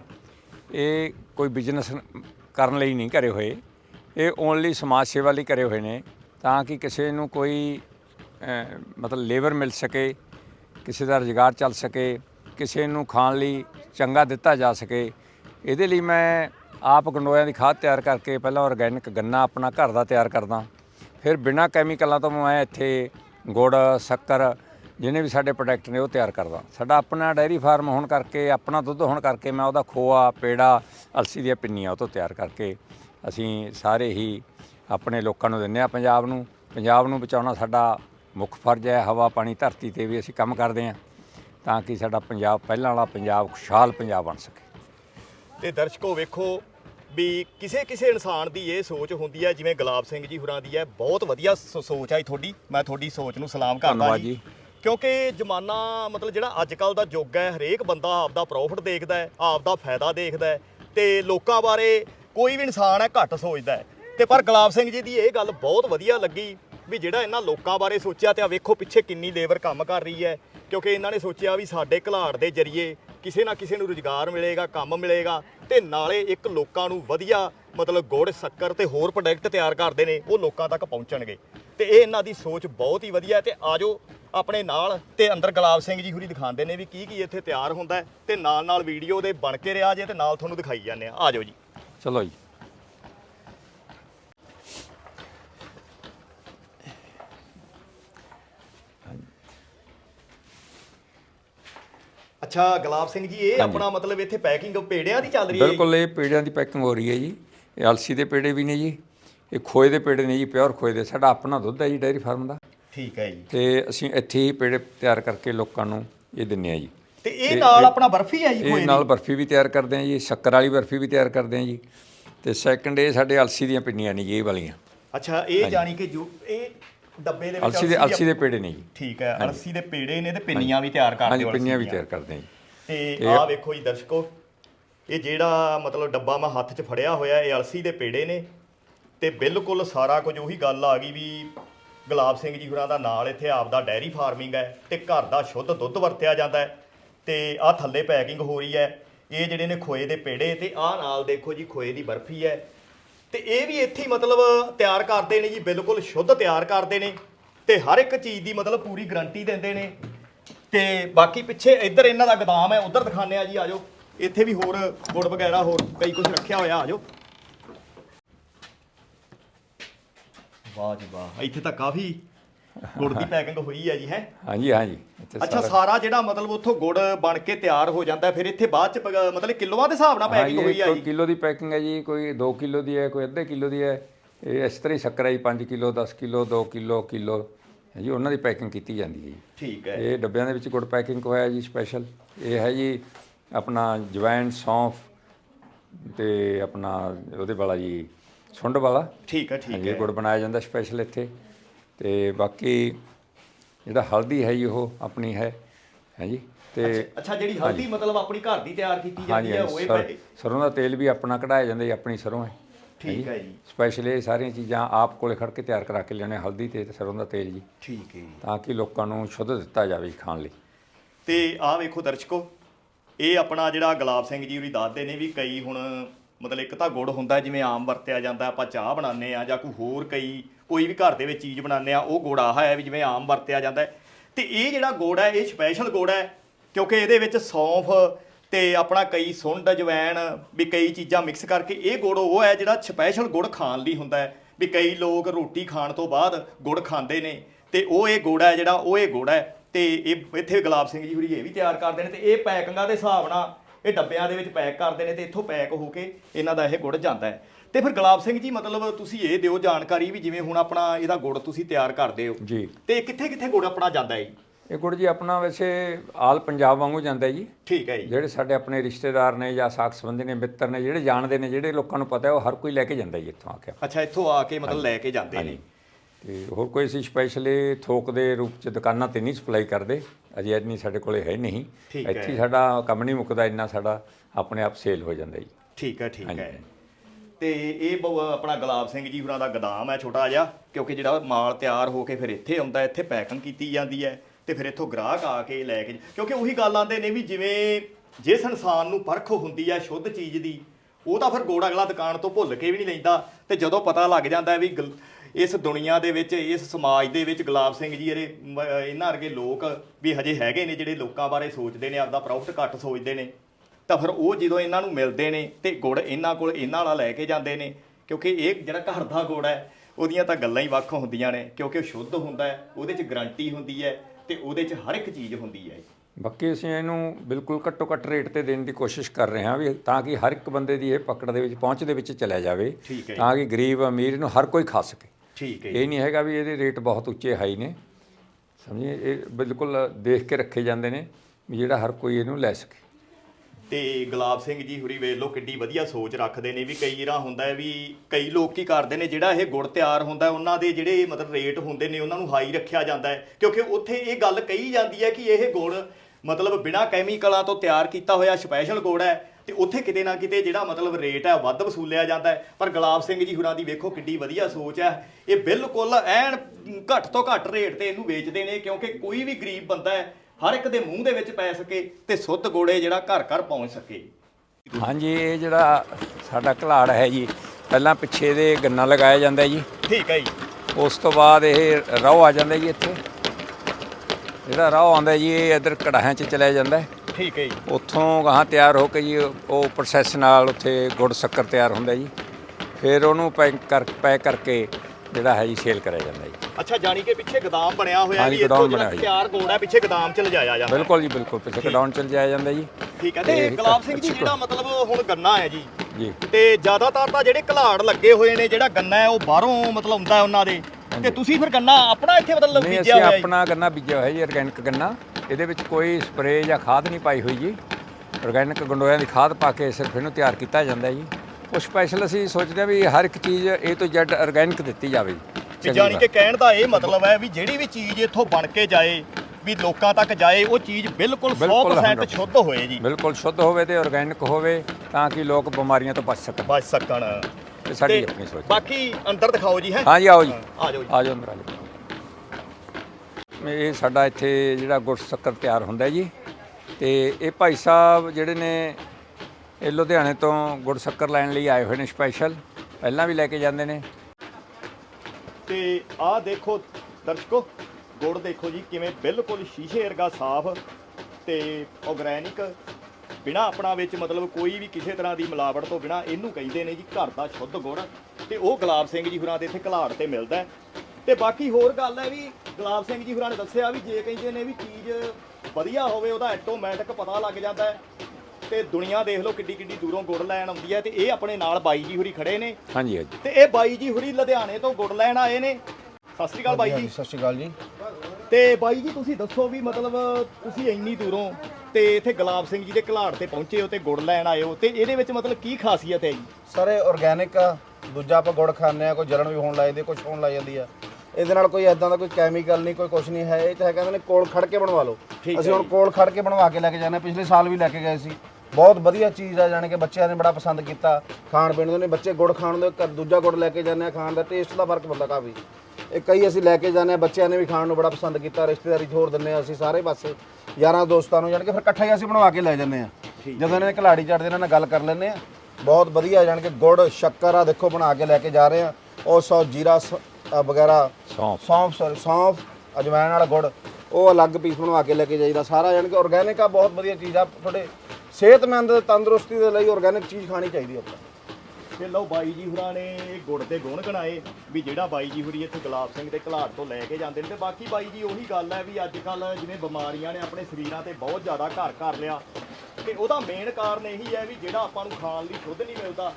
ਇਹ ਕੋਈ ਬਿਜ਼ਨਸ ਕਰਨ ਲਈ ਨਹੀਂ ਕਰੇ ਹੋਏ। ਇਹ ਓਨਲੀ ਸਮਾਜ ਸੇਵਾ ਲਈ ਕਰੇ ਹੋਏ ਨੇ ਤਾਂ ਕਿ ਕਿਸੇ ਨੂੰ ਕੋਈ ਮਤਲਬ ਲੇਬਰ ਮਿਲ ਸਕੇ, ਕਿਸੇ ਦਾ ਰੁਜ਼ਗਾਰ ਚੱਲ ਸਕੇ, ਕਿਸੇ ਨੂੰ ਖਾਣ ਲਈ ਚੰਗਾ ਦਿੱਤਾ ਜਾ ਸਕੇ। ਇਹਦੇ ਲਈ ਮੈਂ ਆਪ ਗੰਡੋਇਆਂ ਦੀ ਖਾਦ ਤਿਆਰ ਕਰਕੇ ਪਹਿਲਾਂ ਆਰਗੈਨਿਕ ਗੰਨਾ ਆਪਣਾ ਘਰ ਦਾ ਤਿਆਰ ਕਰਦਾ। ਫਿਰ ਬਿਨਾਂ ਕੈਮੀਕਲਾਂ ਤੋਂ ਮੈਂ ਇੱਥੇ ਗੁੜ, ਸ਼ੱਕਰ ਜਿਹਨੇ ਵੀ ਸਾਡੇ ਪ੍ਰੋਡਕਟ ਨੇ ਉਹ ਤਿਆਰ ਕਰਦਾ। ਸਾਡਾ ਆਪਣਾ ਡੈਰੀ ਫਾਰਮ ਹੋਣ ਕਰਕੇ, ਆਪਣਾ ਦੁੱਧ ਹੋਣ ਕਰਕੇ ਮੈਂ ਉਹਦਾ ਖੋਆ, ਪੇੜਾ, ਅਲਸੀ ਦੀਆਂ ਪਿੰਨੀਆਂ ਉਹ ਤੋਂ ਤਿਆਰ ਕਰਕੇ ਅਸੀਂ ਸਾਰੇ ਹੀ ਆਪਣੇ ਲੋਕਾਂ ਨੂੰ ਦਿੰਦੇ ਆ ਪੰਜਾਬ ਨੂੰ। ਪੰਜਾਬ ਨੂੰ ਬਚਾਉਣਾ ਸਾਡਾ ਮੁੱਖ ਫਰਜ਼ ਹੈ, ਹਵਾ, ਪਾਣੀ, ਧਰਤੀ ਤੇ ਵੀ ਅਸੀਂ ਕੰਮ ਕਰਦੇ ਹਾਂ ਤਾਂ ਕਿ ਸਾਡਾ ਪੰਜਾਬ, ਪਹਿਲਾਂ ਵਾਲਾ ਪੰਜਾਬ ਖੁਸ਼ਹਾਲ ਪੰਜਾਬ ਬਣ ਸਕੇ। ਤੇ ਦਰਸ਼ਕੋ ਵੇਖੋ ਵੀ ਕਿਸੇ ਕਿਸੇ ਇਨਸਾਨ ਦੀ ਇਹ ਸੋਚ ਹੁੰਦੀ ਹੈ ਜਿਵੇਂ ਗੁਲਾਬ ਸਿੰਘ ਜੀ ਹੁਰਾਂ ਦੀ ਹੈ। ਬਹੁਤ ਵਧੀਆ ਸੋ- ਸੋਚ ਹੈ ਤੁਹਾਡੀ। ਮੈਂ ਤੁਹਾਡੀ ਸੋਚ ਨੂੰ ਸਲਾਮ ਕਰਦਾ ਧੰਨਵਾਦ ਜੀ। ਜੀ। ਕਿਉਂਕਿ ਜ਼ਮਾਨਾ ਮਤਲਬ ਜਿਹੜਾ ਅੱਜ ਕੱਲ ਦਾ ਯੁੱਗ ਹੈ ਹਰੇਕ ਬੰਦਾ ਆਪਦਾ ਪ੍ਰੋਫਿਟ ਦੇਖਦਾ ਹੈ ਆਪਦਾ ਫਾਇਦਾ ਦੇਖਦਾ ਹੈ ਤੇ ਲੋਕਾਂ ਬਾਰੇ ਕੋਈ ਵੀ ਇਨਸਾਨ ਹੈ ਘੱਟ ਸੋਚਦਾ ਹੈ। ਤੇ ਪਰ ਗੁਲਾਬ ਸਿੰਘ ਜੀ ਦੀ ਇਹ ਗੱਲ ਬਹੁਤ ਵਧੀਆ ਲੱਗੀ ਵੀ ਜਿਹੜਾ ਇਹਨਾਂ ਲੋਕਾਂ ਬਾਰੇ ਸੋਚਿਆ ਤੇ ਆ ਵੇਖੋ ਪਿੱਛੇ ਕਿੰਨੀ ਲੇਬਰ ਕੰਮ ਕਰ ਰਹੀ ਹੈ। ਕਿਉਂਕਿ ਇਹਨਾਂ ਨੇ ਸੋਚਿਆ ਵੀ ਸਾਡੇ ਘਲਾੜ ਦੇ ਜਰੀਏ ਕਿਸੇ ਨਾ ਕਿਸੇ ਨੂੰ ਰੁਜ਼ਗਾਰ ਮਿਲੇਗਾ, ਕੰਮ ਮਿਲੇਗਾ ਤੇ ਨਾਲੇ ਇੱਕ ਲੋਕਾਂ ਨੂੰ ਵਧੀਆ ਮਤਲਬ ਗੁੜ, ਸ਼ੱਕਰ ਤੇ ਹੋਰ ਪ੍ਰੋਡਕਟ ਤਿਆਰ ਕਰਦੇ ਨੇ, ਉਹ ਲੋਕਾਂ ਤੱਕ ਪਹੁੰਚਣਗੇ। ਤੇ ਇਹ ਇਹਨਾਂ ਦੀ ਸੋਚ ਬਹੁਤ ਹੀ ਵਧੀਆ ਹੈ ਤੇ ਆਜੋ ਆਪਣੇ ਨਾਲ ਤੇ ਅੰਦਰ ਗੁਲਾਬ ਸਿੰਘ ਜੀ ਹੁਰੀ ਦਿਖਾਉਂਦੇ ਨੇ ਵੀ ਕੀ ਕੀ ਇੱਥੇ ਤਿਆਰ ਹੁੰਦਾ ਹੈ ਤੇ ਨਾਲ ਨਾਲ ਵੀਡੀਓ ਦੇ ਬਣ ਕੇ ਰਿਹਾ ਜੇ ਤੇ ਨਾਲ ਤੁਹਾਨੂੰ ਦਿਖਾਈ ਜਾਂਦੇ ਆ ਆਜੋ ਜੀ। ਚਲੋ ਜੀ। ਅੱਛਾ ਗੁਲਾਬ ਸਿੰਘ ਜੀ ਇਹ ਆਪਣਾ ਮਤਲਬ ਇੱਥੇ ਪੈਕਿੰਗ ਪੇੜਿਆਂ ਦੀ ਚੱਲ ਰਹੀ ਹੈ? ਬਿਲਕੁਲ ਇਹ ਪੇੜਿਆਂ ਦੀ ਪੈਕਿੰਗ ਹੋ ਰਹੀ ਹੈ ਜੀ। ਇਹ ਅਲਸੀ ਦੇ ਪੇੜੇ ਵੀ ਨੇ ਜੀ। ਇਹ ਖੋਏ ਦੇ ਪੇੜੇ ਨੇ ਜੀ ਪਿਓਰ ਖੋਏ ਦੇ। ਸਾਡਾ ਆਪਣਾ ਦੁੱਧ ਹੈ ਜੀ ਡੇਅਰੀ ਫਾਰਮ ਦਾ। ਠੀਕ ਹੈ ਜੀ। ਤੇ ਅਸੀਂ ਇੱਥੇ ਹੀ ਪੇੜੇ ਤਿਆਰ ਕਰਕੇ ਲੋਕਾਂ ਨੂੰ ਇਹ ਦਿੰਨੇ ਆ ਜੀ। ਤੇ ਇਹ ਨਾਲ ਆਪਣਾ ਬਰਫੀ ਹੈ ਜੀ ਇਹ ਕੋਈ ਨਾਲ ਬਰਫੀ ਵੀ ਤਿਆਰ ਕਰਦੇ ਆ ਜੀ। ਸ਼ੱਕਰ ਵਾਲੀ ਬਰਫੀ ਵੀ ਤਿਆਰ ਕਰਦੇ ਆ ਜੀ। ਤੇ ਸੈਕੰਡ ਇਹ ਸਾਡੇ ਅਲਸੀ ਦੀਆਂ ਪਿੰਨੀਆਂ ਨੇ ਜੀ ਇਹ ਵਾਲੀਆਂ। ਅੱਛਾ ਇਹ ਜਾਨੀ ਕਿ ਜੋ ਇਹ ਡੱਬੇ ਦੇ ਵਿੱਚ ਅਲਸੀ ਦੇ ਅਲਸੀ ਦੇ ਪੇੜੇ ਨੇ ਜੀ ਠੀਕ ਹੈ ਅਲਸੀ ਦੇ ਪੇੜੇ ਨੇ ਤੇ ਪਿੰਨੀਆਂ ਵੀ ਤਿਆਰ ਕਰਦੇ ਹਾਂਜੀ ਹੋ ਪਿੰਨੀਆਂ ਵੀ ਤਿਆਰ ਕਰਦੇ ਜੀ। ਤੇ ਆਹ ਵੇਖੋ ਜੀ ਦਰਸ਼ਕੋ ਇਹ ਜਿਹੜਾ ਮਤਲਬ ਡੱਬਾ ਮੈਂ ਹੱਥ 'ਚ ਫੜਿਆ ਹੋਇਆ ਇਹ ਅਲਸੀ ਦੇ ਪੇੜੇ ਨੇ। ਤੇ ਬਿਲਕੁਲ ਸਾਰਾ ਕੁਝ ਉਹੀ ਗੱਲ ਆ ਗਈ ਵੀ ਗੁਲਾਬ ਸਿੰਘ ਜੀ ਹੁਰਾਂ ਦਾ ਨਾਲ ਇੱਥੇ ਆਪਦਾ ਡੈਰੀ ਫਾਰਮਿੰਗ ਹੈ ਤੇ ਘਰ ਦਾ ਸ਼ੁੱਧ ਦੁੱਧ ਵਰਤਿਆ ਜਾਂਦਾ ਹੈ। ਤੇ ਆਹ ਥੱਲੇ ਪੈਕਿੰਗ ਹੋ ਰਹੀ ਹੈ। ਇਹ ਜਿਹੜੇ ਨੇ ਖੋਏ ਦੇ ਪੇੜੇ ਤੇ ਆਹ ਨਾਲ ਦੇਖੋ ਜੀ ਖੋਏ ਦੀ ਬਰਫੀ ਹੈ। ਤੇ ਇਹ ਵੀ ਇੱਥੇ ਹੀ ਮਤਲਬ ਤਿਆਰ ਕਰਦੇ ਨੇ ਜੀ, ਬਿਲਕੁਲ ਸ਼ੁੱਧ ਤਿਆਰ ਕਰਦੇ ਨੇ ਤੇ ਹਰ ਇੱਕ ਚੀਜ਼ ਦੀ ਮਤਲਬ ਪੂਰੀ ਗਰੰਟੀ ਦਿੰਦੇ ਨੇ। ਤੇ ਬਾਕੀ ਪਿੱਛੇ ਇੱਧਰ ਇਹਨਾਂ ਦਾ ਗੋਦਾਮ ਹੈ, ਉੱਧਰ ਦਿਖਾਣੇ ਆ ਜੀ ਆਜੋ ਇੱਥੇ ਵੀ ਹੋਰ ਗੁੜ ਵਗੈਰਾ, ਹੋਰ ਕਈ ਕੁਝ ਰੱਖਿਆ ਹੋਇਆ ਆਜੋ ਵਾਹ ਜੀ ਵਾਹ, ਇੱਥੇ ਤਾਂ ਕਾਫੀ ਗੁੜ ਦੀ ਪੈਕਿੰਗ ਹੋਈ ਹੈ ਜੀ ਹੈ? ਹਾਂਜੀ ਹਾਂਜੀ। ਇੱਥੇ ਅੱਛਾ ਸਾਰਾ- ਸਾਰਾ ਜਿਹੜਾ ਮਤਲਬ ਉੱਥੋਂ ਗੁੜ ਬਣ ਕੇ ਤਿਆਰ ਹੋ ਜਾਂਦਾ ਹੈ, ਫਿਰ ਇੱਥੇ ਬਾਅਦ ਚ ਮਤਲਬ ਕਿਲੋਆਂ ਦੇ ਹਿਸਾਬ ਨਾਲ ਪੈਕਿੰਗ ਹੋਈ ਹੈ ਕੋਈ ਜੀ? ਕਿਲੋ ਦੀ ਪੈਕਿੰਗ ਹੈ ਜੀ ਕੋਈ 2 ਕਿਲੋ ਦੀ ਹੈ ਕੋਈ ਅੱਧੇ ਕਿਲੋ ਦੀ ਹੈ। ਇਹ ਇਸ ਤਰ੍ਹਾਂ ਹੀ ਸ਼ੱਕਰ ਹੈ ਜੀ 5 ਕਿਲੋ 10 ਕਿਲੋ 2 ਕਿਲੋ ਕਿਲੋ। ਹੈ ਜੀ ਉਹਨਾਂ ਦੀ ਪੈਕਿੰਗ ਕੀਤੀ ਜਾਂਦੀ ਹੈ ਜੀ। ਠੀਕ ਹੈ। ਇਹ ਡੱਬਿਆਂ ਦੇ ਵਿੱਚ ਗੁੜ ਪੈਕਿੰਗ ਹੋਇਆ ਜੀ ਸਪੈਸ਼ਲ ਇਹ ਹੈ ਜੀ ਆਪਣਾ ਜਵੈਨ ਸੌਂਫ ਤੇ ਆਪਣਾ ਉਹਦੇ ਵਾਲਾ ਜੀ ਸੁੰਡ ਵਾਲਾ। ਠੀਕ ਹੈ ਠੀਕ ਹੈ। ਗੁੜ ਬਣਾਇਆ ਜਾਂਦਾ ਸਪੈਸ਼ਲ ਇੱਥੇ। ਤੇ ਬਾਕੀ ਜਿਹੜਾ ਹਲਦੀ ਹੈ ਜੀ ਉਹ ਆਪਣੀ ਹੈ ਹੈ ਜੀ ਤੇ ਅੱਛਾ ਜਿਹੜੀ ਹਲਦੀ ਮਤਲਬ ਆਪਣੀ ਘਰ ਦੀ ਤਿਆਰ ਕੀਤੀ ਜਾਂਦੀ ਹਾਂਜੀ ਹੈ ਹਾਂਜੀ, ਉਹ ਇਹ ਸਰ- ਪੈ- ਸਰੋਂ ਦਾ ਤੇਲ ਵੀ ਆਪਣਾ ਕਢਾਇਆ ਜਾਂਦਾ ਜੀ ਆਪਣੀ ਸਰੋਂ ਹੈ। ਠੀਕ ਹੈ ਜੀ। ਸਪੈਸ਼ਲ ਇਹ ਸਾਰੀਆਂ ਚੀਜ਼ਾਂ ਆਪ ਕੋਲੇ ਖੜ ਕੇ ਤਿਆਰ ਕਰਾ ਕੇ ਲਿਆਉਣੇ ਹਲਦੀ ਤੇ ਸਰੋਂ ਦਾ ਤੇਲ ਜੀ। ਠੀਕ ਹੈ ਜੀ। ਤਾਂ ਕਿ ਲੋਕਾਂ ਨੂੰ ਸ਼ੁੱਧ ਦਿੱਤਾ ਜਾਵੇ ਜੀ ਖਾਣ ਲਈ। ਤੇ ਆਹ ਵੇਖੋ ਦਰਸ਼ਕੋ ਇਹ ਆਪਣਾ ਜਿਹੜਾ ਗੁਲਾਬ ਸਿੰਘ ਜੀ ਹੋਰੀ ਦੱਸਦੇ ਨੇ ਵੀ ਕਈ ਹੁਣ ਮਤਲਬ ਇੱਕ ਤਾਂ ਗੁੜ ਹੁੰਦਾ ਜਿਵੇਂ ਆਮ ਵਰਤਿਆ ਜਾਂਦਾ ਆਪਾਂ ਚਾਹ ਬਣਾਉਂਦੇ ਆ ਜਾਂ ਕੋਈ ਹੋਰ ਕਈ ਕੋਈ ਵੀ ਘਰ ਦੇ ਵਿੱਚ ਚੀਜ਼ ਬਣਾਉਂਦੇ ਆ ਉਹ ਗੁੜ ਆਹ ਹੈ ਵੀ ਜਿਵੇਂ ਆਮ ਵਰਤਿਆ ਜਾਂਦਾ ਹੈ। ਤੇ ਇਹ ਜਿਹੜਾ ਗੁੜ ਹੈ, ਇਹ ਸਪੈਸ਼ਲ ਗੁੜ ਹੈ, ਕਿਉਂਕਿ ਇਹਦੇ ਵਿੱਚ ਸੌਂਫ ਤੇ ਆਪਣਾ ਕਈ ਸੁੰਡ ਜਵੈਣ ਵੀ ਕਈ ਚੀਜ਼ਾਂ ਮਿਕਸ ਕਰਕੇ ਇਹ ਗੁੜ ਉਹ ਹੈ ਜਿਹੜਾ ਸਪੈਸ਼ਲ ਗੁੜ ਖਾਣ ਲਈ ਹੁੰਦਾ ਹੈ। ਵੀ ਕਈ ਲੋਕ ਰੋਟੀ ਖਾਣ ਤੋਂ ਬਾਅਦ ਗੁੜ ਖਾਂਦੇ ਨੇ ਤੇ ਉਹ ਇਹ ਗੁੜ ਹੈ ਜਿਹੜਾ ਉਹ ਇਹ ਗੁੜ ਹੈ। ਤੇ ਇਹ ਇੱਥੇ ਗੁਲਾਬ ਸਿੰਘ ਜੀ ਹੁਰੀ ਇਹ ਵੀ ਤਿਆਰ ਕਰਦੇ ਨੇ ਤੇ ਇਹ ਪੈਕਿੰਗਾਂ ਦੇ ਹਿਸਾਬ ਨਾਲ ਇਹ ਡੱਬਿਆਂ ਦੇ ਵਿੱਚ ਪੈਕ ਕਰਦੇ ਨੇ ਤੇ ਇੱਥੋਂ ਪੈਕ ਹੋ ਕੇ ਇਹਨਾਂ ਦਾ ਇਹ ਗੁੜ ਜਾਂਦਾ ਹੈ। ਤੇ ਫਿਰ ਗੁਲਾਬ ਸਿੰਘ ਜੀ ਮਤਲਬ ਤੁਸੀਂ ਇਹ ਦਿਓ ਜਾਣਕਾਰੀ ਵੀ ਜਿਵੇਂ ਹੁਣ ਆਪਣਾ ਇਹਦਾ ਗੁੜ ਤੁਸੀਂ ਤਿਆਰ ਕਰਦੇ ਹੋ। ਜੀ। ਤੇ ਕਿੱਥੇ ਕਿੱਥੇ ਗੁੜ ਆਪਣਾ ਜਾਂਦਾ ਹੈ ਇਹ ਗੁੜ ਜੀ ਆਪਣਾ ਵੈਸੇ ਆਲ ਪੰਜਾਬ ਵਾਂਗੂ ਜਾਂਦਾ ਜੀ। ਠੀਕ ਹੈ ਜੀ। ਜਿਹੜੇ ਸਾਡੇ ਆਪਣੇ ਰਿਸ਼ਤੇਦਾਰ ਨੇ ਜਾਂ ਸਾਖ ਸੰਬੰਧੀ ਨੇ ਮਿੱਤਰ ਨੇ ਜਿਹੜੇ ਜਾਣਦੇ ਨੇ ਜਿਹੜੇ ਲੋਕਾਂ ਨੂੰ ਪਤਾ ਹੈ ਉਹ ਹਰ ਕੋਈ ਲੈ ਕੇ ਜਾਂਦਾ ਜੀ ਇੱਥੋਂ ਆ ਕੇ। ਅੱਛਾ ਇੱਥੋਂ ਆ ਕੇ ਮਤਲਬ ਲੈ ਕੇ ਜਾਂਦੇ ਨੇ। ਤੇ ਹੋਰ ਕੋਈ ਅਸੀਂ ਸਪੈਸ਼ਲੀ ਥੋਕ ਦੇ ਰੂਪ ਚ ਦੁਕਾਨਾਂ ਤੇ ਨਹੀਂ ਸਪਲਾਈ ਕਰਦੇ। ਅਜੇ ਇੰਨੀ ਸਾਡੇ ਕੋਲੇ ਹੈ ਨਹੀਂ। ਇੱਥੇ ਸਾਡਾ ਕੰਮ ਨਹੀਂ ਮੁੱਕਦਾ ਇੰਨਾ ਸਾਡਾ ਆਪਣੇ ਆਪ ਸੇਲ ਹੋ ਜਾਂਦਾ ਜੀ। ਠੀਕ ਹੈ ਠੀਕ। ਹੈ। ਤੇ ਇਹ ਬ- ਆਪਣਾ ਗੁਲਾਬ ਸਿੰਘ ਜੀ ਹੁਰਾਂ ਦਾ ਗਦਾਮ ਹੈ ਛੋਟਾ ਜਿਹਾ, ਕਿਉਂਕਿ ਜਿਹੜਾ ਮਾਲ ਤਿਆਰ ਹੋ ਕੇ ਫਿਰ ਇੱਥੇ ਆਉਂਦਾ, ਇੱਥੇ ਪੈਕਿੰਗ ਕੀਤੀ ਜਾਂਦੀ ਹੈ ਤੇ ਫਿਰ ਇੱਥੋਂ ਗ੍ਰਾਹਕ ਆ ਕੇ ਲੈ ਕੇ ਕਿਉਂਕਿ ਉਹੀ ਗੱਲ ਆਂਦੇ ਨੇ ਵੀ ਜਿਵੇਂ ਜਿਸ ਇਨਸਾਨ ਨੂੰ ਪਰਖ ਹੁੰਦੀ ਹੈ ਸ਼ੁੱਧ ਚੀਜ਼ ਦੀ, ਉਹ ਤਾਂ ਫਿਰ ਗੋੜ ਅਗਲਾ ਦੁਕਾਨ ਤੋਂ ਭੁੱਲ ਕੇ ਵੀ ਨਹੀਂ ਲੈਂਦਾ ਤੇ ਜਦੋਂ ਪਤਾ ਲੱਗ ਜਾਂਦਾ ਹੈ ਵੀ ਗਲ- ਇਸ ਦੁਨੀਆ ਦੇ ਵਿੱਚ, ਇਸ ਸਮਾਜ ਦੇ ਵਿੱਚ ਗੁਲਾਬ ਸਿੰਘ ਜੀ ਇਹਦੇ ਮ- ਇਹਨਾਂ ਵਰਗੇ ਲੋਕ ਵੀ ਹਜੇ ਹੈਗੇ ਨੇ ਜਿਹੜੇ ਲੋਕਾਂ ਬਾਰੇ ਸੋਚਦੇ ਨੇ, ਆਪਦਾ ਪ੍ਰੋਫਿਟ ਘੱਟ ਸੋਚਦੇ ਨੇ। ਤਾਂ ਫਿਰ ਉਹ ਜਦੋਂ ਇਹਨਾਂ ਨੂੰ ਮਿਲਦੇ ਨੇ ਤੇ ਗੁੜ ਇਹਨਾਂ ਕੋਲ ਇਹਨਾਂ ਵਾਲਾ ਲੈ ਕੇ ਜਾਂਦੇ ਨੇ ਕਿਉਂਕਿ ਇਹ ਜਿਹੜਾ ਘਰ ਦਾ ਗੁੜ ਹੈ ਉਹਦੀਆਂ ਤਾਂ ਗੱਲਾਂ ਹੀ ਵੱਖ ਹੁੰਦੀਆਂ ਨੇ ਕਿਉਂਕਿ ਉਹ ਸ਼ੁੱਧ ਹੁੰਦਾ ਹੈ ਉਹਦੇ 'ਚ ਗਰੰਟੀ ਹੁੰਦੀ ਹੈ ਤੇ ਉਹਦੇ 'ਚ ਹਰ ਇੱਕ ਚੀਜ਼ ਹੁੰਦੀ ਹੈ। ਬਾਕੀ ਅਸੀਂ ਇਹਨੂੰ ਬਿਲਕੁਲ ਘੱਟੋ ਘੱਟ ਰੇਟ ਤੇ ਦੇਣ ਦੀ ਕੋਸ਼ਿਸ਼ ਕਰ ਰਹੇ ਹਾਂ ਵੀ ਤਾਂ ਕਿ ਹਰ ਇੱਕ ਬੰਦੇ ਦੀ ਇਹ ਪਕੜ ਦੇ ਵਿੱਚ ਪਹੁੰਚ ਦੇ ਵਿੱਚ ਚਲਿਆ ਜਾਵੇ ਠੀਕ ਹੈ ਜੀ। ਤਾਂ ਕਿ ਗਰੀਬ ਅਮੀਰ ਨੂੰ ਹਰ ਕੋਈ ਖਾ ਸਕੇ। ਠੀਕ ਹੈ ਇਹ ਨਹੀਂ ਹੈਗਾ ਵੀ ਇਹਦੇ ਰੇਟ ਬਹੁਤ ਉੱਚੇ ਹਾਈ ਨੇ। ਸਮਝੀਏ ਇਹ ਬਿਲਕੁਲ ਦੇਖ ਕੇ ਰੱਖੇ ਜਾਂਦੇ ਨੇ ਵੀ ਜਿਹੜਾ ਹਰ ਕੋਈ ਇਹਨੂੰ ਲੈ ਸਕੇ। ਤੇ ਗੁਲਾਬ ਸਿੰਘ ਜੀ ਹੁਰੀ ਵੇਖ ਲਓ ਕਿੱਡੀ ਵਧੀਆ ਸੋਚ ਰੱਖਦੇ ਨੇ ਵੀ ਕਈ ਰਾਂ ਹੁੰਦਾ ਹੈ ਵੀ ਕਈ ਲੋਕ ਕੀ ਕਰਦੇ ਨੇ, ਜਿਹੜਾ ਇਹ ਗੁੜ ਤਿਆਰ ਹੁੰਦਾ ਉਹਨਾਂ ਦੇ ਜਿਹੜੇ ਮਤਲਬ ਰੇਟ ਹੁੰਦੇ ਨੇ, ਉਹਨਾਂ ਨੂੰ ਹਾਈ ਰੱਖਿਆ ਜਾਂਦਾ ਹੈ। ਕਿਉਂਕਿ ਉੱਥੇ ਇਹ ਗੱਲ ਕਹੀ ਜਾਂਦੀ ਹੈ ਕਿ ਇਹ ਗੁੜ ਮਤਲਬ ਬਿਨਾਂ ਕੈਮੀਕਲਾਂ ਤੋਂ ਤਿਆਰ ਕੀਤਾ ਹੋਇਆ ਸਪੈਸ਼ਲ ਗੁੜ ਹੈ ਤੇ ਉੱਥੇ ਕਿਤੇ ਨਾ ਕਿਤੇ ਜਿਹੜਾ ਮਤਲਬ ਰੇਟ ਹੈ ਵੱਧ ਵਸੂਲਿਆ ਜਾਂਦਾ ਹੈ। ਪਰ ਗੁਲਾਬ ਸਿੰਘ ਜੀ ਹੁਰਾਂ ਦੀ ਵੇਖੋ ਕਿੱਡੀ ਵਧੀਆ ਸੋਚ ਹੈ। ਇਹ ਬਿਲਕੁਲ ਐਨ ਘੱਟ ਤੋਂ ਘੱਟ ਰੇਟ ਤੇ ਇਹਨੂੰ ਵੇਚਦੇ ਨੇ ਕਿਉਂਕਿ ਕੋਈ ਵੀ ਗਰੀਬ ਬੰਦਾ ਹੈ ਹਰ ਇੱਕ ਦੇ ਮੂੰਹ ਦੇ ਵਿੱਚ ਪੈ ਸਕੇ ਤੇ ਸੁੱਧ ਗੋੜੇ ਜਿਹੜਾ ਘਰ ਘਰ ਪਹੁੰਚ ਸਕੇ। ਹਾਂਜੀ ਇਹ ਜਿਹੜਾ ਸਾਡਾ ਘਲਾੜ ਹੈ ਜੀ ਪਹਿਲਾਂ ਪਿੱਛੇ ਦੇ ਗੰਨਾ ਲਗਾਇਆ ਜਾਂਦਾ ਜੀ। ਠੀਕ ਹੈ ਜੀ। ਉਸ ਤੋਂ ਬਾਅਦ ਇਹ ਰੌ ਆ ਜਾਂਦਾ ਜੀ ਇੱਥੇ। ਜਿਹੜਾ ਰੌ ਆਉਂਦਾ ਜੀ ਇਹ ਇਧਰ ਕੜਾਹਾਂ 'ਚ ਚਲਿਆ ਜਾਂਦਾ। ਠੀਕ ਹੈ ਜੀ। ਉੱਥੋਂ ਗਾਹਾਂ ਤਿਆਰ ਹੋ ਕੇ ਜੀ ਉਹ ਪ੍ਰੋਸੈਸ ਨਾਲ ਉੱਥੇ ਗੁੜ ਸ਼ੱਕਰ ਤਿਆਰ ਹੁੰਦਾ ਜੀ। ਫਿਰ ਉਹਨੂੰ ਪੈਕ ਕਰ ਪੈਕ ਕਰਕੇ ਜਿਹੜਾ ਹੈ ਜੀ ਸੇਲ ਕਰਿਆ ਜਾਂਦਾ ਅੱਛਾ ਜਾਣੀ ਕਿ ਪਿੱਛੇ ਗੋਦਾਮ ਬਣਿਆ ਹੋਇਆ ਹਾਂਜੀ, ਜੀ ਇੱਥੋਂ ਗੋਦਾਮ ਜਿਹੜਾ ਬਣਿਆ। ਤਿਆਰ ਗੋੜਾ ਪਿੱਛੇ ਗੋਦਾਮ ਚ ਲਿਜਾਇਆ ਜਾਂਦਾ। ਬਿਲਕੁਲ ਜੀ ਬਿਲਕੁਲ ਪਿੱਛੇ ਕਡਾਊਨ ਚਲ ਜਾਇਆ ਜਾਂਦਾ ਜੀ। ਠੀਕ ਹੈ ਤੇ ਗੁਲਾਬ ਸਿੰਘ ਜੀ ਅੱਛਾ। ਜਿਹੜਾ ਮਤਲਬ ਹੁਣ ਗੰਨਾ ਹੈ ਜੀ ਜੀ। ਤੇ ਜ਼ਿਆਦਾਤਰ ਤਾਂ ਜਿਹੜੇ ਘਲਾੜ ਲੱਗੇ ਹੋਏ ਨੇ ਜਿਹੜਾ ਗੰਨਾ ਹੈ ਉਹ ਬਾਹਰੋਂ ਮਤਲਬ ਹੁੰਦਾ ਹੈ ਉਹਨਾਂ ਦੇ। ਤੇ ਤੁਸੀਂ ਫਿਰ ਗੰਨਾ ਆਪਣਾ ਇੱਥੇ ਮਤਲਬ ਨਹੀਂ ਬੀਜਿਆ ਅਸੀਂ ਹੋਇਆ ਜੀ? ਆਪਣਾ ਗੰਨਾ ਬੀਜਿਆ ਹੋਇਆ ਜੀ ਆਰਗੈਨਿਕ ਗੰਨਾ। ਇਹਦੇ ਵਿੱਚ ਕੋਈ ਸਪਰੇਅ ਜਾਂ ਖਾਦ ਨਹੀਂ ਪਾਈ ਹੋਈ ਜੀ। ਆਰਗੈਨਿਕ ਗੰਡੋਇਆਂ ਦੀ ਖਾਦ ਪਾ ਕੇ ਸਿਰਫ ਇਹਨੂੰ ਤਿਆਰ ਕੀਤਾ ਜਾਂਦਾ ਜੀ। ਉਹ ਸਪੈਸ਼ਲ ਅਸੀਂ ਸੋਚਦੇ ਹਾਂ ਵੀ ਹਰ ਇੱਕ ਚੀਜ਼ A ਤੋਂ Z ਆਰਗੈਨਿਕ ਦਿੱਤੀ ਜਾਵੇ। ਜੀ ਤੇ ਜਾਣੀ ਕਿ ਕਹਿਣ ਦਾ ਇਹ ਮਤਲਬ ਹੈ ਵੀ ਜਿਹੜੀ ਵੀ ਚੀਜ਼ ਇੱਥੋਂ ਬਣ ਕੇ ਜਾਏ ਵੀ ਲੋਕਾਂ ਤੱਕ ਜਾਏ ਉਹ ਚੀਜ਼ ਬਿਲਕੁਲ ਬਿਲਕੁਲ 100% 100% ਸ਼ੁੱਧ ਹੋਏ ਜੀ। ਬਿਲਕੁਲ ਸ਼ੁੱਧ ਹੋਵੇ ਤੇ ਆਰਗੈਨਿਕ ਹੋਵੇ ਤਾਂ ਕਿ ਲੋਕ ਬਿਮਾਰੀਆਂ ਤੋਂ ਬਚ ਸਕਣ। ਬਚ ਸਕਣ। ਤੇ ਸਾਡੀ ਆਪਣੀ ਸੋਚ। ਬਾਕੀ ਅੰਦਰ ਦਿਖਾਓ ਜੀ ਹੈ? ਹਾਂਜੀ ਆਓ ਜੀ। ਆ ਜਾਓ ਜੀ। ਆ ਜਾਓ ਅੰਦਰ ਆ ਜਾਓ ਇਹ ਸਾਡਾ ਇੱਥੇ ਜਿਹੜਾ ਗੁੜ ਸ਼ੱਕਰ ਤਿਆਰ ਹੁੰਦਾ ਜੀ। ਤੇ ਇਹ ਭਾਈ ਸਾਹਿਬ ਜਿਹੜੇ ਨੇ ਇਹ ਲੁਧਿਆਣੇ ਤੋਂ ਗੁੜ ਸ਼ੱਕਰ ਲੈਣ ਲਈ ਆਏ ਹੋਏ ਨੇ ਸਪੈਸ਼ਲ ਪਹਿਲਾਂ ਵੀ ਲੈ ਕੇ ਜਾਂਦੇ ਨੇ। ਤੇ ਆਹ ਦੇਖੋ ਦਰਸ਼ਕੋ, ਗੁੜ ਦੇਖੋ ਜੀ, ਕਿਵੇਂ ਬਿਲਕੁਲ ਸ਼ੀਸ਼ੇ ਵਰਗਾ ਸਾਫ਼ ਤੇ ਆਰਗੈਨਿਕ ਬਿਨਾ ਆਪਣਾ ਵਿੱਚ ਮਤਲਬ ਕੋਈ ਵੀ ਕਿਸੇ ਤਰ੍ਹਾਂ ਦੀ ਮਿਲਾਵਟ ਤੋਂ ਬਿਨਾ ਇਹਨੂੰ ਕਹਿੰਦੇ ਨੇ ਜੀ ਘਰ ਦਾ ਸ਼ੁੱਧ ਗੁੜ ਤੇ ਉਹ ਗੁਲਾਬ ਸਿੰਘ ਜੀ ਹੁਰਾਂ ਦੇ ਇੱਥੇ ਘਲਾੜ ਤੇ ਮਿਲਦਾ ਹੈ। ਤੇ ਬਾਕੀ ਹੋਰ ਗੱਲ ਹੈ ਵੀ ਗੁਲਾਬ ਸਿੰਘ ਜੀ ਹੁਰਾਂ ਨੇ ਦੱਸਿਆ ਵੀ ਜੇ ਕਹਿੰਦੇ ਨੇ ਵੀ ਚੀਜ਼ ਵਧੀਆ ਹੋਵੇ ਉਹਦਾ ਆਟੋਮੈਟਿਕ ਪਤਾ ਲੱਗ ਜਾਂਦਾ ਤੇ ਦੁਨੀਆ ਦੇਖ ਲਓ ਕਿੱਡੀ ਕਿੱਡੀ ਦੂਰੋਂ ਗੁੜ ਲੈਣ ਆਉਂਦੀ ਹੈ ਤੇ ਇਹ ਆਪਣੇ ਨਾਲ ਬਾਈ ਜੀ ਹੁਰੀ ਖੜੇ ਨੇ। ਹਾਂਜੀ ਹਾਂਜੀ। ਤੇ ਇਹ ਬਾਈ ਜੀ ਹੁਰੀ ਲੁਧਿਆਣੇ ਤੋਂ ਗੁੜ ਲੈਣ ਆਏ ਨੇ। ਸਤਿ ਸ੍ਰੀ ਅਕਾਲ ਬਾਈ ਜੀ। ਸਤਿ ਸ਼੍ਰੀ ਅਕਾਲ ਜੀ। ਤੇ ਬਾਈ ਜੀ ਤੁਸੀਂ ਦੱਸੋ ਵੀ ਮਤਲਬ ਤੁਸੀਂ ਇੰਨੀ ਦੂਰੋਂ ਤੇ ਇੱਥੇ ਗੁਲਾਬ ਸਿੰਘ ਜੀ ਦੇ ਘਲਾੜ ਤੇ ਪਹੁੰਚੇ ਹੋ ਤੇ ਗੁੜ ਲੈਣ ਆਏ ਹੋ ਤੇ ਇਹਦੇ ਵਿੱਚ ਮਤਲਬ ਕੀ ਖਾਸੀਅਤ ਹੈ ਜੀ? ਸਾਰੇ ਆਰਗੈਨਿਕ ਆ। ਦੂਜਾ ਆਪਾਂ ਗੁੜ ਖਾਂਦੇ ਆ ਕੋਈ ਜਲਣ ਵੀ ਹੋਣ ਲੱਗ ਜਾਂਦੀ ਕੁਝ ਹੋਣ ਲੱਗ ਜਾਂਦੀ ਆ। ਇਹਦੇ ਨਾਲ ਕੋਈ ਐਦਾਂ ਦਾ ਕੋਈ ਕੈਮੀਕਲ ਨਹੀਂ ਕੋਈ ਕੁਝ ਨਹੀਂ ਹੈ। ਇਹ ਤਾਂ ਕਹਿੰਦੇ ਨੇ ਕੋਲ ਖੜ ਕੇ ਬਣਵਾ ਲਓ। ਠੀਕ ਹੈ ਅਸੀਂ ਹੁਣ ਕੋਲ ਖੜ ਕੇ ਬਣਵਾ ਕੇ ਲੈ ਕੇ ਜਾਂਦੇ ਹਾਂ। ਪਿਛਲੇ ਸਾਲ ਵੀ ਲੈ ਕੇ ਗਏ ਸੀ। ਬਹੁਤ ਵਧੀਆ ਚੀਜ਼ ਆ ਜਾਣੀ ਕਿ ਬੱਚਿਆਂ ਨੇ ਬੜਾ ਪਸੰਦ ਕੀਤਾ। ਖਾਣ ਪੀਣ ਦੇ ਨੇ ਬੱਚੇ ਗੁੜ ਖਾਣ ਦੇ ਇੱਕ ਦੂਜਾ ਗੁੜ ਲੈ ਕੇ ਜਾਂਦੇ ਆ ਖਾਣ ਦਾ ਟੇਸਟ ਦਾ ਫ਼ਰਕ ਪੈਂਦਾ ਕਾਫੀ। ਇਹ ਕਈ ਅਸੀਂ ਲੈ ਕੇ ਜਾਂਦੇ ਆ ਬੱਚਿਆਂ ਨੇ ਵੀ ਖਾਣ ਨੂੰ ਬੜਾ ਪਸੰਦ ਕੀਤਾ ਰਿਸ਼ਤੇਦਾਰੀ 'ਚ ਹੋਰ ਦਿੰਦੇ ਆ ਅਸੀਂ ਸਾਰੇ ਪਾਸੇ। ਯਾਰਾਂ ਦੋਸਤਾਂ ਨੂੰ ਜਾਣੀ ਕਿ ਫਿਰ ਇਕੱਠਾ ਹੀ ਅਸੀਂ ਬਣਵਾ ਕੇ ਲੈ ਜਾਂਦੇ ਆ। ਜਦੋਂ ਇਹਨਾਂ ਨੇ ਕਲਾੜੀ ਚੜਦੇ ਇਹਨਾਂ ਨਾਲ ਗੱਲ ਕਰ ਲੈਂਦੇ ਆ। ਬਹੁਤ ਵਧੀਆ ਜਾਣੀ ਕਿ ਗੁੜ ਸ਼ੱਕਰ ਆ ਦੇਖੋ ਬਣਾ ਕੇ ਲੈ ਕੇ ਜਾ ਰਹੇ ਆ। ਉਹ ਸੌ ਜੀਰਾ ਸ- ਅ ਵਗੈਰਾ। ਸੌਂਫ। ਸੌਂਫ ਸੌਰੀ ਸੌਂਫ ਅਜਵਾਇਣ ਵਾਲਾ ਗੁੜ ਉਹ ਅਲੱਗ ਪੀਸ ਬਣਵਾ ਕੇ ਲੈ ਕੇ ਜਾਈਦਾ। ਸਾਰਾ ਜਾਣੀ ਕਿ ਆਰਗੈਨਿਕ ਆ ਬਹੁਤ ਵਧੀਆ ਚੀਜ਼ ਆ। ਤੁਹਾਡੇ ਸਿਹਤਮੰਦ, ਤੰਦਰੁਸਤੀ ਦੇ ਲਈ ਆਰਗੈਨਿਕ ਚੀਜ਼ ਖਾਣੀ ਚਾਹੀਦੀ ਆਪਾਂ ਤੇ ਲਓ ਬਾਈ ਜੀ ਹੁਰਾਂ ਨੇ ਇਹ ਗੁੜ ਦੇ ਗੁਣ ਗਣਾਏ, ਵੀ ਜਿਹੜਾ ਬਾਈ ਜੀ ਹੁਰੀ ਇੱਥੇ ਗੁਲਾਬ ਸਿੰਘ ਦੇ ਘਲਾਟ ਤੋਂ ਲੈ ਕੇ ਜਾਂਦੇ ਨੇ, ਤੇ ਬਾਕੀ ਬਾਈ ਜੀ ਉਹੀ ਗੱਲ ਹੈ ਵੀ ਅੱਜ ਕੱਲ ਜਿਵੇਂ ਬਿਮਾਰੀਆਂ ਨੇ ਆਪਣੇ ਸਰੀਰਾਂ ਤੇ ਬਹੁਤ ਜ਼ਿਆਦਾ ਘਰ ਕਰ ਲਿਆ, ਤੇ ਉਹਦਾ ਮੇਨ ਕਾਰਨ ਇਹੀ ਹੈ ਵੀ ਜਿਹੜਾ ਆਪਾਂ ਨੂੰ ਖਾਣ ਲਈ ਸ਼ੁੱਧ ਨਹੀਂ ਮਿਲਦਾ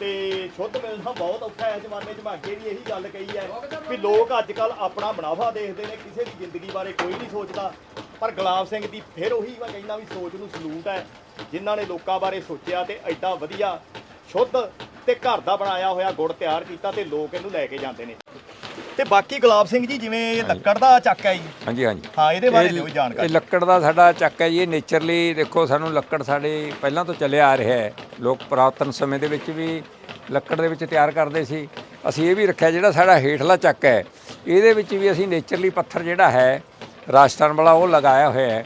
ਤੇ ਸ਼ੁੱਧ ਮਿਲਣਾ ਬਹੁਤ ਔਖਾ ਹੈ ਜ਼ਮਾਨੇ 'ਚ ਅੱਗੇ ਵੀ ਇਹੀ ਗੱਲ ਕਹੀ ਹੈ ਵੀ ਲੋਕ ਅੱਜ ਕੱਲ ਆਪਣਾ ਮੁਨਾਫਾ ਦੇਖਦੇ ਨੇ ਕਿਸੇ ਦੀ ਜ਼ਿੰਦਗੀ ਬਾਰੇ ਕੋਈ ਨਹੀਂ ਸੋਚਦਾ। ਪਰ ਗੁਲਾਬ ਸਿੰਘ ਦੀ ਫਿਰ ਉਹੀ ਮੈਂ ਕਹਿੰਦਾ ਵੀ ਸੋਚ ਨੂੰ ਸਲੂਟ ਹੈ ਜਿਨ੍ਹਾਂ ਨੇ ਲੋਕਾਂ ਬਾਰੇ ਸੋਚਿਆ ਤੇ ਐਡਾ ਵਧੀਆ ਸ਼ੁੱਧ ਤੇ ਘਰ ਦਾ ਬਣਾਇਆ ਹੋਇਆ ਗੁੜ ਤਿਆਰ ਕੀਤਾ ਤੇ ਲੋਕ ਇਹਨੂੰ ਲੈ ਕੇ ਜਾਂਦੇ ਨੇ। ਤੇ ਬਾਕੀ ਗੁਲਾਬ ਸਿੰਘ ਜੀ ਜਿਵੇਂ ਇਹ ਲੱਕੜ ਦਾ ਚੱਕ ਹੈ ਜੀ। ਹਾਂਜੀ ਹਾਂਜੀ। ਹਾਂ ਇਹਦੇ ਬਾਰੇ ਇਹ- ਦਿਓ ਇਹ ਜਾਣਕਾਰੀ ਲੱਕੜ ਦਾ ਸਾਡਾ ਚੱਕ ਹੈ ਜੀ ਇਹ ਨੇਚਰਲੀ ਦੇਖੋ ਸਾਨੂੰ ਲੱਕੜ ਸਾਡੇ ਪਹਿਲਾਂ ਤੋਂ ਚੱਲਿਆ ਆ ਰਿਹਾ ਹੈ। ਲੋਕ ਪੁਰਾਤਨ ਸਮੇਂ ਦੇ ਵਿੱਚ ਵੀ ਲੱਕੜ ਦੇ ਵਿੱਚ ਤਿਆਰ ਕਰਦੇ ਸੀ। ਅਸੀਂ ਇਹ ਵੀ ਰੱਖਿਆ ਜਿਹੜਾ ਸਾਡਾ ਹੇਠਲਾ ਚੱਕ ਹੈ ਇਹਦੇ ਵਿੱਚ ਵੀ ਅਸੀਂ ਨੇਚਰਲੀ ਪੱਥਰ ਜਿਹੜਾ ਹੈ ਰਾਜਸਥਾਨ ਵਾਲਾ ਉਹ ਲਗਾਇਆ ਹੋਇਆ ਹੈ।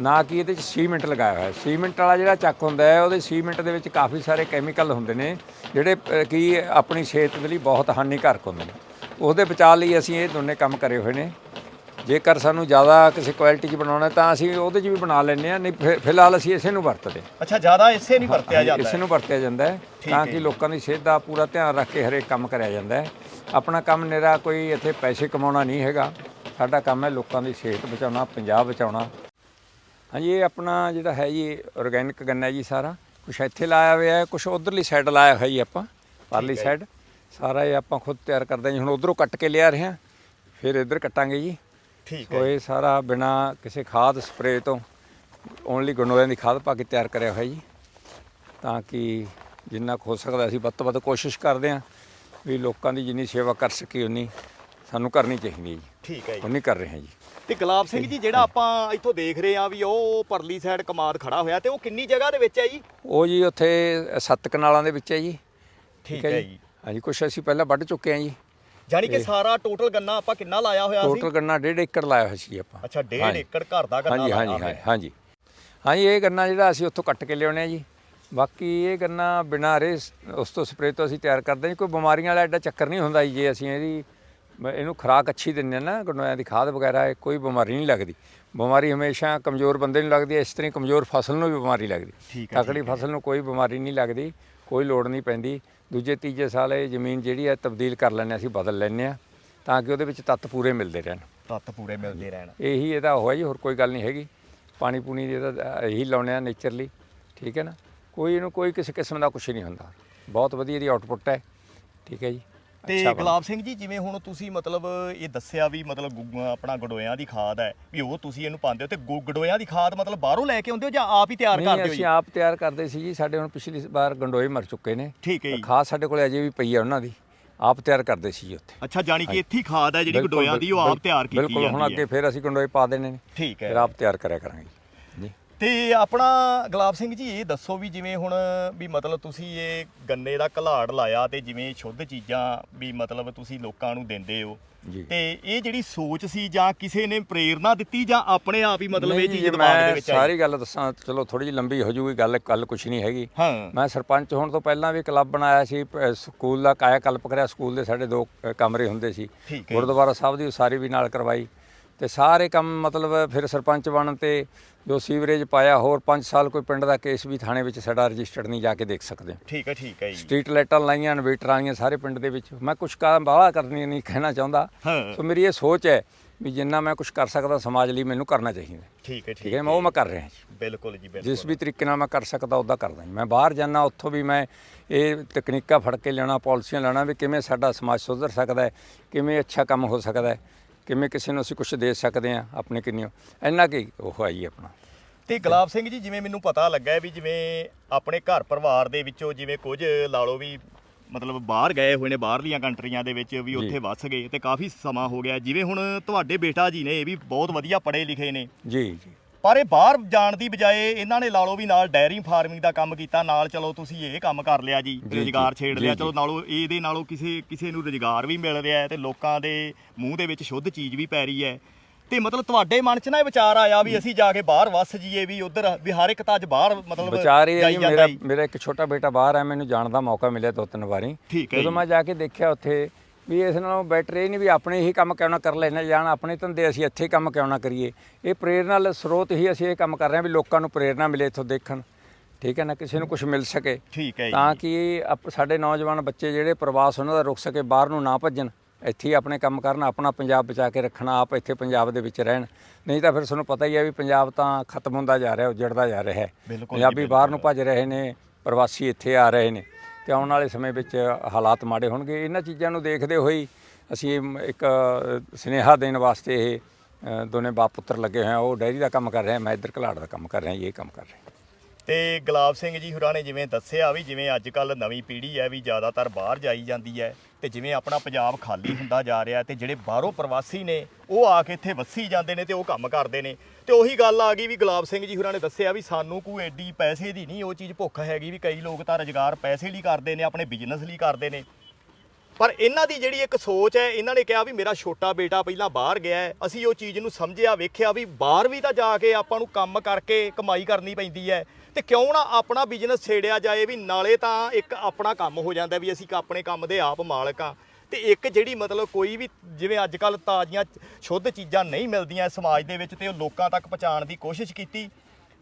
ਨਾ ਕਿ ਇਹਦੇ ਵਿੱਚ ਸੀਮੈਂਟ ਲਗਾਇਆ ਹੋਇਆ ਹੈ। ਸੀਮੈਂਟ ਵਾਲਾ ਜਿਹੜਾ ਚੱਕ ਹੁੰਦਾ ਹੈ ਉਹਦੇ ਸੀਮੈਂਟ ਦੇ ਵਿੱਚ ਕਾਫੀ ਸਾਰੇ ਕੈਮੀਕਲ ਹੁੰਦੇ ਨੇ ਜਿਹੜੇ ਕੀ ਆਪਣੀ ਸਿਹਤ ਦੇ ਲਈ ਬਹੁਤ ਹਾਨੀਕਾਰਕ ਹੁੰਦੇ ਨੇ। ਉਹਦੇ ਬਚਾਅ ਲਈ ਅਸੀਂ ਇਹ ਦੋਨੇ ਕੰਮ ਕਰੇ ਹੋਏ ਨੇ। ਜੇਕਰ ਸਾਨੂੰ ਜ਼ਿਆਦਾ ਕਿਸੇ ਕੁਆਲਿਟੀ 'ਚ ਬਣਾਉਣਾ ਤਾਂ ਅਸੀਂ ਉਹਦੇ 'ਚ ਵੀ ਬਣਾ ਲੈਂਦੇ ਆ ਨਹੀਂ ਫਿ- ਫਿਲਹਾਲ ਅਸੀਂ ਇਸੇ ਨੂੰ ਵਰਤਦੇ ਅੱਛਾ ਜ਼ਿਆਦਾ ਇਸੇ ਨਹੀਂ ਵਰਤਿਆ ਜਾਂਦਾ ਇਸੇ ਨੂੰ ਵਰਤਿਆ ਜਾਂਦਾ ਹੈ ਤਾਂ ਕਿ ਲੋਕਾਂ ਦੀ ਸਿਹਤ ਦਾ ਪੂਰਾ ਧਿਆਨ ਰੱਖ ਕੇ ਹਰੇਕ ਕੰਮ ਕਰਿਆ ਜਾਂਦਾ ਹੈ। ਆਪਣਾ ਕੰਮ ਨਿਰਾ ਕੋਈ ਇੱਥੇ ਪੈਸੇ ਕਮਾਉਣਾ ਨਹੀਂ ਹੈਗਾ। ਸਾਡਾ ਕੰਮ ਹੈ ਲੋਕਾਂ ਦੀ ਸਿਹਤ ਬਚਾਉਣਾ ਪੰਜਾਬ ਬਚਾਉਣਾ। ਹਾਂਜੀ ਇਹ ਆਪਣਾ ਜਿਹੜਾ ਹੈ ਜੀ ਆਰਗੈਨਿਕ ਗੰਨਾ ਜੀ ਸਾਰਾ। ਕੁਛ ਇੱਥੇ ਲਾਇਆ ਹੋਇਆ ਹੈ ਕੁਛ ਉਧਰਲੀ ਸਾਈਡ ਲਾਇਆ ਹੋਇਆ ਜੀ ਆਪਾਂ ਪਰਲੀ ਸਾਈਡ ਸਾਰਾ ਇਹ ਆਪਾਂ ਖੁਦ ਤਿਆਰ ਕਰਦੇ ਹਾਂ ਜੀ। ਹੁਣ ਉਧਰੋਂ ਕੱਟ ਕੇ ਲਿਆ ਰਹੇ ਹਾਂ। ਫਿਰ ਇੱਧਰ ਕੱਟਾਂਗੇ ਜੀ। ਠੀਕ ਸੋ ਇਹ ਸਾਰਾ ਬਿਨਾ ਕਿਸੇ ਖਾਦ ਸਪਰੇਅ ਤੋਂ ਓਨਲੀ ਗੰਡੋਇਆਂ ਦੀ ਖਾਦ ਪਾ ਕੇ ਤਿਆਰ ਕਰਿਆ ਹੋਇਆ ਜੀ। ਤਾਂ ਕਿ ਜਿੰਨਾ ਹੋ ਸਕਦਾ ਅਸੀਂ ਵੱਧ ਤੋਂ ਵੱਧ ਕੋਸ਼ਿਸ਼ ਕਰਦੇ ਹਾਂ ਵੀ ਲੋਕਾਂ ਦੀ ਜਿੰਨੀ ਸੇਵਾ ਕਰ ਸਕੀ ਉਨੀ ਸਾਨੂੰ ਕਰਨੀ ਚਾਹੀਦੀ ਹੈ ਜੀ। ਠੀਕ ਹੈ ਜੀ। ਉਨੀ ਕਰ ਰਹੇ ਹਾਂ ਜੀ। ਤੇ ਗੁਲਾਬ ਸਿੰਘ ਜੀ ਜਿਹੜਾ ਆਪਾਂ ਇੱਥੋਂ ਦੇਖ ਰਹੇ ਆ ਵੀ ਉਹ ਪਰਲੀ ਸਾਈਡ ਕਮਾਦ ਖੜਾ ਹੋਇਆ ਤੇ ਉਹ ਕਿੰਨੀ ਜਗ੍ਹਾ ਦੇ ਵਿੱਚ ਹੈ ਜੀ? ਉਹ ਜੀ ਉੱਥੇ ਸੱਤ ਕਨਾਲਾਂ ਦੇ ਵਿੱਚ ਹੈ ਜੀ। ਠੀਕ ਹੈ ਜੀ। ਹਾਂਜੀ ਕੁਛ ਅਸੀਂ ਪਹਿਲਾਂ ਵੱਢ ਚੁੱਕੇ ਹਾਂ ਜੀ। ਯਾਨੀ ਕਿ ਸਾਰਾ ਟੋਟਲ ਗੰਨਾ ਆਪਾਂ ਕਿੰਨਾ ਲਾਇਆ ਹੋਇਆ ਸੀ? ਟੋਟਲ ਗੰਨਾ 1.5 ਏਕੜ ਲਾਇਆ ਹੋਇਆ ਸੀ ਆਪਾਂ। ਅੱਛਾ 1.5 ਹਾਂਜੀ। ਏਕੜ ਘਰ ਦਾ ਗੰਨਾ ਹਾਂਜੀ ਲਾਇਆ ਹਾਂਜੀ। ਹਾਂਜੀ ਹਾਂਜੀ। ਹਾਂਜੀ ਇਹ ਗੰਨਾ ਜਿਹੜਾ ਅਸੀਂ ਉੱਥੋਂ ਕੱਟ ਕੇ ਲਿਆਉਣੇ ਆ ਜੀ। ਬਾਕੀ ਇਹ ਗੰਨਾ ਬਿਨਾਂ ਰੇ ਉਸ ਤੋਂ ਸਪਰੇਅ ਤੋਂ ਅਸੀਂ ਤਿਆਰ ਕਰਦੇ ਹਾਂ ਜੀ। ਕੋਈ ਬਿਮਾਰੀਆਂ ਵਾਲਾ ਐਡਾ ਚੱਕਰ ਨਹੀਂ ਹੁੰਦਾ ਜੀ ਜੇ ਅਸੀਂ ਇਹਦੀ ਮ- ਇਹਨੂੰ ਖੁਰਾਕ ਅੱਛੀ ਦਿੰਦੇ ਹਾਂ ਨਾ ਗੰਡੋਇਆਂ ਦੀ ਖਾਦ ਵਗੈਰਾ ਇਹ ਕੋਈ ਬਿਮਾਰੀ ਨਹੀਂ ਲੱਗਦੀ। ਬਿਮਾਰੀ ਹਮੇਸ਼ਾ ਕਮਜ਼ੋਰ ਬੰਦੇ ਨੂੰ ਲੱਗਦੀ ਹੈ ਇਸ ਤਰ੍ਹਾਂ ਹੀ ਕਮਜ਼ੋਰ ਫਸਲ ਨੂੰ ਵੀ ਬਿਮਾਰੀ ਲੱਗਦੀ। ਠੀਕ ਹੈ, ਤਕੜੀ ਫਸਲ ਨੂੰ ਕੋਈ ਬਿਮਾਰੀ ਨਹੀਂ ਲੱਗਦੀ ਕੋਈ ਲੋੜ ਨਹੀਂ ਪੈਂਦੀ। ਦੂਜੇ ਤੀਜੇ ਸਾਲ ਇਹ ਜ਼ਮੀਨ ਜਿਹੜੀ ਹੈ ਤਬਦੀਲ ਕਰ ਲੈਂਦੇ ਹਾਂ ਅਸੀਂ ਬਦਲ ਲੈਂਦੇ ਹਾਂ ਤਾਂ ਕਿ ਉਹਦੇ ਵਿੱਚ ਤੱਤ ਪੂਰੇ ਮਿਲਦੇ ਰਹਿਣ। ਤੱਤ ਪੂਰੇ ਮਿਲਦੇ ਰਹਿਣ। ਇਹੀ ਇਹਦਾ ਹੋਇਆ ਜੀ ਹੋਰ ਕੋਈ ਗੱਲ ਨਹੀਂ ਹੈਗੀ। ਪਾਣੀ ਪੂਣੀ ਦੀ ਇਹਦਾ ਇਹੀ ਲਾਉਣੇ ਆ ਨੇਚਰਲੀ ਠੀਕ ਹੈ ਨਾ? ਕੋਈ ਇਹਨੂੰ ਕੋਈ ਕਿਸੇ ਕਿਸਮ ਦਾ ਕੁਝ ਨਹੀਂ ਹੁੰਦਾ। ਬਹੁਤ ਵਧੀਆ ਦੀ ਆਊਟਪੁੱਟ ਹੈ ਠੀਕ ਹੈ ਜੀ। ਤੇ ਗੁਲਾਬ ਸਿੰਘ ਜੀ ਜਿਵੇਂ ਹੁਣ ਤੁਸੀਂ ਮਤਲਬ ਇਹ ਦੱਸਿਆ ਵੀ ਮਤਲਬ ਗੁ- ਆਪਣਾ ਗਡੋਇਆਂ ਦੀ ਖਾਦ ਹੈ ਵੀ ਉਹ ਤੁਸੀਂ ਇਹਨੂੰ ਪਾਉਂਦੇ ਹੋ ਤੇ ਗੁ- ਗਡੋਇਆਂ ਦੀ ਖਾਦ ਮਤਲਬ ਬਾਹਰੋਂ ਲੈ ਕੇ ਆਉਂਦੇ ਹੋ ਜਾਂ ਆਪ ਹੀ ਤਿਆਰ ਨਹੀਂ ਕਰਦੇ ਹੋ ਅਸੀਂ ਜੀ ਆਪ ਤਿਆਰ ਕਰਦੇ ਸੀ ਜੀ ਸਾਡੇ ਹੁਣ ਪਿਛਲੀ ਵਾਰ ਗੰਡੋਏ ਮਰ ਚੁੱਕੇ ਨੇ। ਠੀਕ ਹੈ ਜੀ। ਖਾਦ ਸਾਡੇ ਕੋਲ ਅਜੇ ਵੀ ਪਈ ਹੈ ਉਹਨਾਂ ਦੀ ਆਪ ਤਿਆਰ ਕਰਦੇ ਸੀ ਜੀ ਉੱਥੇ। ਅੱਛਾ ਜਾਨੀ ਕਿ ਇੱਥੇ ਹੀ ਖਾਦ ਹੈ ਜਿਹੜੀ ਬਿਲਕੁਲ, ਗਡੋਇਆਂ ਦੀ ਉਹ ਆਪ ਬਿਲਕੁਲ, ਤਿਆਰ ਕੀਤੀ ਬਿਲਕੁਲ ਹੁਣ ਜਾਂਦੀ ਅੱਗੇ ਫਿਰ ਅਸੀਂ ਗੰਡੋਏ ਪਾ ਦੇਣੇ ਨੇ। ਠੀਕ ਫਿਰ ਹੈ ਆਪ ਤਿਆਰ ਕਰਿਆ ਕਰਾਂਗੇ। ਤੇ ਆਪਣਾ ਗੁਲਾਬ ਸਿੰਘ ਜੀ ਇਹ ਦੱਸੋ ਵੀ ਜਿਵੇਂ ਹੁਣ ਵੀ ਮਤਲਬ ਤੁਸੀਂ ਇਹ ਗੰਨੇ ਦਾ ਘਲਾੜ ਲਾਇਆ ਤੇ ਜਿਵੇਂ ਸ਼ੁੱਧ ਚੀਜ਼ਾਂ ਵੀ ਮਤਲਬ ਤੁਸੀਂ ਲੋਕਾਂ ਨੂੰ ਦਿੰਦੇ ਹੋ ਜੀ। ਤੇ ਇਹ ਜਿਹੜੀ ਸੋਚ ਸੀ ਜਾਂ ਕਿਸੇ ਨੇ ਪ੍ਰੇਰਣਾ ਦਿੱਤੀ ਜਾਂ ਆਪਣੇ ਆਪ ਹੀ ਮਤਲਬ ਇਹ ਚੀਜ਼ ਦਿਮਾਗ ਦੇ ਵਿੱਚ ਆਈ? ਸਾਰੀ ਗੱਲ ਦੱਸਾਂ ਚਲੋ ਥੋੜੀ ਜਿਹੀ ਲੰਬੀ ਹੋ ਜੂਗੀ ਗੱਲ ਗੱਲ ਕੁਝ ਨਹੀਂ ਹੈਗੀ। ਮੈਂ ਸਰਪੰਚ ਹੋਣ ਤੋਂ ਪਹਿਲਾਂ ਵੀ ਕਲੱਬ ਬਣਾਇਆ ਸੀ ਸਕੂਲ ਦਾ ਕਾਇਆ ਕਲਪ ਕਰਿਆ ਸਕੂਲ ਦੇ ਸਾਡੇ ਦੋ ਕਮਰੇ ਹੁੰਦੇ ਸੀ। ਗੁਰਦੁਆਰਾ ਸਾਹਿਬ ਦੀ ਉਸਾਰੀ ਵੀ ਨਾਲ ਕਰਵਾਈ। ਤੇ ਸਾਰੇ ਕੰਮ ਮਤਲਬ ਫਿਰ ਸਰਪੰਚ ਬਣਨ ਤੇ ਜੋ ਸੀਵਰੇਜ ਪਾਇਆ ਹੋਰ 5 ਸਾਲ ਕੋਈ ਪਿੰਡ ਦਾ ਕੇਸ ਵੀ ਥਾਣੇ ਵਿੱਚ ਸਾਡਾ ਰਜਿਸਟਰਡ ਨਹੀਂ ਜਾ ਕੇ ਦੇਖ ਸਕਦੇ। ਠੀਕ ਹੈ ਠੀਕ ਹੈ ਜੀ। ਸਟਰੀਟ ਲਾਈਟਾਂ ਲਾਈਆਂ ਇਨਵੇਟਰ ਵਾਲੀਆਂ ਸਾਰੇ ਪਿੰਡ ਦੇ ਵਿੱਚ। ਮੈਂ ਕੁਝ ਕੰਮ ਬਾਹਲਾ ਕਰਨੀ ਨਹੀਂ ਕਹਿਣਾ ਚਾਹੁੰਦਾ। ਸੋ ਮੇਰੀ ਇਹ ਸੋਚ ਹੈ ਵੀ ਜਿੰਨਾ ਮੈਂ ਕੁਝ ਕਰ ਸਕਦਾ ਸਮਾਜ ਲਈ ਮੈਨੂੰ ਕਰਨਾ ਚਾਹੀਦਾ। ਠੀਕ ਹੈ ਠੀਕ ਹੈ ਮੈਂ ਉਹ ਮੈਂ ਕਰ ਰਿਹਾ ਜੀ। ਬਿਲਕੁਲ ਜੀ ਬਿਲਕੁਲ। ਜਿਸ ਵੀ ਤਰੀਕੇ ਨਾਲ ਮੈਂ ਕਰ ਸਕਦਾ ਉੱਦਾਂ ਕਰਦਾ ਜੀ। ਮੈਂ ਬਾਹਰ ਜਾਣਾ ਉੱਥੋਂ ਵੀ ਮੈਂ ਇਹ ਤਕਨੀਕਾਂ ਫੜ ਕੇ ਲੈਣਾ ਪਾਲਿਸੀਆਂ ਲੈਣਾ ਵੀ ਕਿਵੇਂ ਸਾਡਾ ਸਮਾਜ ਸੁਧਰ ਸਕਦਾ ਹੈ ਕਿਵੇਂ ਅੱਛਾ ਕੰਮ ਹੋ ਸਕਦਾ ਹੈ। ਕਿਵੇਂ ਕਿਸੇ ਨੂੰ ਅਸੀਂ ਕੁਝ ਦੇ ਸਕਦੇ ਹਾਂ ਆਪਣੇ ਕਿੰਨਿਓ ਇੰਨਾ ਕੀ ਉਹ ਆਈ ਆਪਣਾ। ਤੇ ਗੁਲਾਬ ਸਿੰਘ ਜੀ ਜਿਵੇਂ ਮੈਨੂੰ ਪਤਾ ਲੱਗਾ ਹੈ ਵੀ ਜਿਵੇਂ ਆਪਣੇ ਘਰ ਪਰਿਵਾਰ ਦੇ ਵਿੱਚੋਂ ਜਿਵੇਂ ਕੁਝ ਲਾ ਲਓ ਵੀ ਮਤਲਬ ਬਾਹਰ ਗਏ ਹੋਏ ਨੇ ਬਾਹਰਲੀਆਂ ਕੰਟਰੀਆਂ ਦੇ ਵਿੱਚ ਵੀ ਉੱਥੇ ਵੱਸ ਗਏ ਤੇ ਕਾਫੀ ਸਮਾਂ ਹੋ ਗਿਆ। ਜਿਵੇਂ ਹੁਣ ਤੁਹਾਡੇ ਬੇਟਾ ਜੀ ਨੇ ਇਹ ਵੀ ਬਹੁਤ ਵਧੀਆ ਪੜ੍ਹੇ ਲਿਖੇ ਨੇ। ਜੀ ਜੀ। ਪਰ ਇਹ ਬਾਹਰ ਜਾਣ ਦੀ ਬਜਾਏ ਇਹਨਾਂ ਨੇ ਲਾ ਲਓ ਵੀ ਨਾਲ ਡੈਰੀ ਫਾਰਮਿੰਗ ਦਾ ਕੰਮ ਕੀਤਾ ਨਾਲ ਚਲੋ ਤੁਸੀਂ ਇਹ ਕੰਮ ਕਰ ਲਿਆ ਜੀ ਰੁਜ਼ਗਾਰ ਛੇੜ ਲਿਆ। ਚਲੋ ਨਾਲੋਂ ਇਹਦੇ ਨਾਲੋਂ ਕਿਸੇ ਕਿਸੇ ਨੂੰ ਰੁਜ਼ਗਾਰ ਵੀ ਮਿਲ ਰਿਹਾ ਤੇ ਲੋਕਾਂ ਦੇ ਮੂੰਹ ਦੇ ਵਿੱਚ ਸ਼ੁੱਧ ਚੀਜ਼ ਵੀ ਪੈ ਰਹੀ ਹੈ ਤੇ ਮਤਲਬ ਤੁਹਾਡੇ ਮਨ 'ਚ ਨਾ ਇਹ ਵਿਚਾਰ ਆਇਆ ਵੀ ਅਸੀਂ ਜਾ ਕੇ ਬਾਹਰ ਵੱਸ ਜੀਏ ਵੀ ਉਧਰ ਵੀ ਹਰ ਇੱਕ ਤਾਂ ਅੱਜ ਬਾਹਰ ਮਤਲਬ ਵਿਚਾਰ ਇਹ ਹੈ ਮੇਰਾ। ਮੇਰਾ ਇੱਕ ਛੋਟਾ ਬੇਟਾ ਬਾਹਰ ਹੈ ਮੈਨੂੰ ਜਾਣ ਦਾ ਮੌਕਾ ਮਿਲਿਆ ਦੋ ਤਿੰਨ ਵਾਰੀ ਜਦੋਂ। ਮੈਂ ਜਾ ਕੇ ਦੇਖਿਆ ਉੱਥੇ ਵੀ ਇਸ ਨਾਲੋਂ ਬੈਟਰ ਇਹ ਨਹੀਂ ਵੀ ਆਪਣੇ ਹੀ ਕੰਮ ਕਿਉਂ ਨਾ ਕਰ ਲੈਣਾ ਜਾਣ ਆਪਣੇ ਧੰਦੇ ਅਸੀਂ ਇੱਥੇ ਕੰਮ ਕਿਉਂ ਨਾ ਕਰੀਏ। ਇਹ ਪ੍ਰੇਰਨਾ ਸਰੋਤ ਹੀ ਅਸੀਂ ਇਹ ਕੰਮ ਕਰ ਰਹੇ ਹਾਂ ਵੀ ਲੋਕਾਂ ਨੂੰ ਪ੍ਰੇਰਨਾ ਮਿਲੇ ਇੱਥੋਂ ਦੇਖਣ। ਠੀਕ ਹੈ ਨਾ? ਕਿਸੇ ਨੂੰ ਕੁਝ ਮਿਲ ਸਕੇ। ਠੀਕ ਹੈ ਤਾਂ ਕਿ ਸਾਡੇ ਨੌਜਵਾਨ ਬੱਚੇ ਜਿਹੜੇ ਪ੍ਰਵਾਸ ਉਹਨਾਂ ਦਾ ਰੁਕ ਸਕੇ ਬਾਹਰ ਨੂੰ ਨਾ ਭੱਜਣ। ਇੱਥੇ ਹੀ ਆਪਣੇ ਕੰਮ ਕਰਨ ਆਪਣਾ ਪੰਜਾਬ ਬਚਾ ਕੇ ਰੱਖਣਾ ਆਪ ਇੱਥੇ ਪੰਜਾਬ ਦੇ ਵਿੱਚ ਰਹਿਣ। ਨਹੀਂ ਤਾਂ ਫਿਰ ਤੁਹਾਨੂੰ ਪਤਾ ਹੀ ਹੈ ਵੀ ਪੰਜਾਬ ਤਾਂ ਖਤਮ ਹੁੰਦਾ ਜਾ ਰਿਹਾ ਉਜੜਦਾ ਜਾ ਰਿਹਾ ਹੈ। ਪੰਜਾਬੀ ਬਾਹਰ ਨੂੰ ਭੱਜ ਰਹੇ ਨੇ ਪ੍ਰਵਾਸੀ ਇੱਥੇ ਆ ਰਹੇ ਨੇ। ਤੇ ਆਉਣ ਵਾਲੇ ਸਮੇਂ ਵਿੱਚ ਹਾਲਾਤ ਮਾੜੇ ਹੋਣਗੇ। ਇਹਨਾਂ ਚੀਜ਼ਾਂ ਨੂੰ ਦੇਖਦੇ ਹੋਏ ਅਸੀਂ ਇੱਕ ਅ, ਸੁਨੇਹਾ ਦੇਣ ਵਾਸਤੇ ਇਹ ਦੋਨੇ ਬਾਪ ਪੁੱਤਰ ਲੱਗੇ ਹੋਏ ਆ। ਉਹ ਡੈਰੀ ਦਾ ਕੰਮ ਕਰ ਰਿਹਾ ਮੈਂ ਇੱਧਰ ਘਲਾੜ ਦਾ ਕੰਮ ਕਰ ਰਿਹਾ ਇਹ ਕੰਮ ਕਰ ਰਿਹਾ। ਤੇ ਗੁਲਾਬ ਸਿੰਘ ਜੀ ਹੁਰਾਂ ਨੇ ਜਿਵੇਂ ਦੱਸਿਆ ਵੀ ਜਿਵੇਂ ਅੱਜ ਕੱਲ ਨਵੀਂ ਪੀੜ੍ਹੀ ਹੈ ਵੀ ਜ਼ਿਆਦਾਤਰ ਬਾਹਰ ਜਾਈ ਜਾਂਦੀ ਹੈ ਤੇ ਜਿਵੇਂ ਆਪਣਾ ਪੰਜਾਬ ਖਾਲੀ ਹੁੰਦਾ ਜਾ ਰਿਹਾ ਤੇ ਜਿਹੜੇ ਬਾਹਰੋਂ ਪ੍ਰਵਾਸੀ ਨੇ ਉਹ ਆ ਕੇ ਇੱਥੇ ਵੱਸੀ ਜਾਂਦੇ ਨੇ ਤੇ ਉਹ ਕੰਮ ਕਰਦੇ ਨੇ। ਤੇ ਉਹੀ ਗੱਲ ਆ ਗਈ ਵੀ ਗੁਲਾਬ ਸਿੰਘ ਜੀ ਹੁਰਾਂ ਨੇ ਦੱਸਿਆ ਵੀ ਸਾਨੂੰ ਕੋਈ ਐਡੀ ਪੈਸੇ ਦੀ ਨਹੀਂ ਉਹ ਚੀਜ਼ ਭੁੱਖ ਹੈਗੀ ਵੀ ਕਈ ਲੋਕ ਤਾਂ ਰੁਜ਼ਗਾਰ ਪੈਸੇ ਲਈ ਕਰਦੇ ਨੇ, ਆਪਣੇ ਬਿਜ਼ਨਸ ਲਈ ਕਰਦੇ ਨੇ। ਪਰ ਇਹਨਾਂ ਦੀ ਜਿਹੜੀ ਇੱਕ ਸੋਚ ਹੈ, ਇਹਨਾਂ ਨੇ ਕਿਹਾ ਵੀ ਮੇਰਾ ਛੋਟਾ ਬੇਟਾ ਪਹਿਲਾਂ ਬਾਹਰ ਗਿਆ ਅਸੀਂ ਉਹ ਚੀਜ਼ ਨੂੰ ਸਮਝਿਆ, ਵੇਖਿਆ ਵੀ ਬਾਹਰ ਵੀ ਤਾਂ ਜਾ ਕੇ ਆਪਾਂ ਨੂੰ ਕੰਮ ਕਰਕੇ ਕਮਾਈ ਕਰਨੀ ਪੈਂਦੀ ਹੈ। ਤੇ ਕਿਉਂ ਨਾ ਆਪਣਾ ਬਿਜ਼ਨਸ ਛੇੜਿਆ ਜਾਏ ਵੀ ਨਾਲੇ ਤਾਂ ਇੱਕ ਆਪਣਾ ਕੰਮ ਹੋ ਜਾਂਦਾ ਵੀ ਅਸੀਂ ਆਪਣੇ ਕੰਮ ਦੇ ਆਪ ਮਾਲਕ ਆ ਤੇ ਇੱਕ ਜਿਹੜੀ ਮਤਲਬ ਕੋਈ ਵੀ ਜਿਵੇਂ ਅੱਜ ਕੱਲ ਤਾਜ਼ੀਆਂ ਸ਼ੁੱਧ ਚੀਜ਼ਾਂ ਨਹੀਂ ਮਿਲਦੀਆਂ ਸਮਾਜ ਦੇ ਵਿੱਚ ਤੇ ਉਹ ਲੋਕਾਂ ਤੱਕ ਪਹੁੰਚਾਉਣ ਦੀ ਕੋਸ਼ਿਸ਼ ਕੀਤੀ,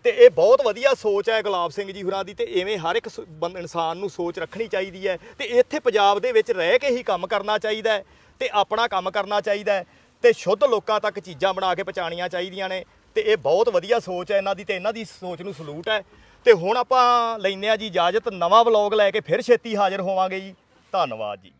ਤੇ ਇਹ ਬਹੁਤ ਵਧੀਆ ਸੋਚ ਹੈ ਗੁਲਾਬ ਸਿੰਘ ਜੀ ਹੁਰਾਂ ਦੀ ਤੇ ਐਵੇਂ ਹਰ ਇੱਕ ਸ- ਬੰ- ਇਨਸਾਨ ਨੂੰ ਸੋਚ ਰੱਖਣੀ ਚਾਹੀਦੀ ਹੈ ਤੇ ਇੱਥੇ ਪੰਜਾਬ ਦੇ ਵਿੱਚ ਰਹਿ ਕੇ ਹੀ ਕੰਮ ਕਰਨਾ ਚਾਹੀਦਾ ਹੈ ਤੇ ਆਪਣਾ ਕੰਮ ਕਰਨਾ ਚਾਹੀਦਾ ਹੈ ਤੇ ਸ਼ੁੱਧ ਲੋਕਾਂ ਤੱਕ ਚੀਜ਼ਾਂ ਬਣਾ ਕੇ ਪਹੁੰਚਾਉਣੀਆਂ ਚਾਹੀਦੀਆਂ ਨੇ। ਤੇ ਇਹ ਬਹੁਤ ਵਧੀਆ ਸੋਚ ਹੈ ਇਹਨਾਂ ਦੀ ਤੇ ਇਹਨਾਂ ਦੀ ਸੋਚ ਨੂੰ ਸਲੂਟ ਹੈ। ਤੇ ਹੁਣ ਆਪਾਂ ਲੈਂਦੇ ਆ ਜੀ ਇਜਾਜ਼ਤ, ਨਵਾਂ ਵਲੌਗ ਲੈ ਕੇ ਫਿਰ ਛੇਤੀ ਹਾਜ਼ਰ ਹੋਵਾਂਗੇ ਜੀ। ਧੰਨਵਾਦ ਜੀ।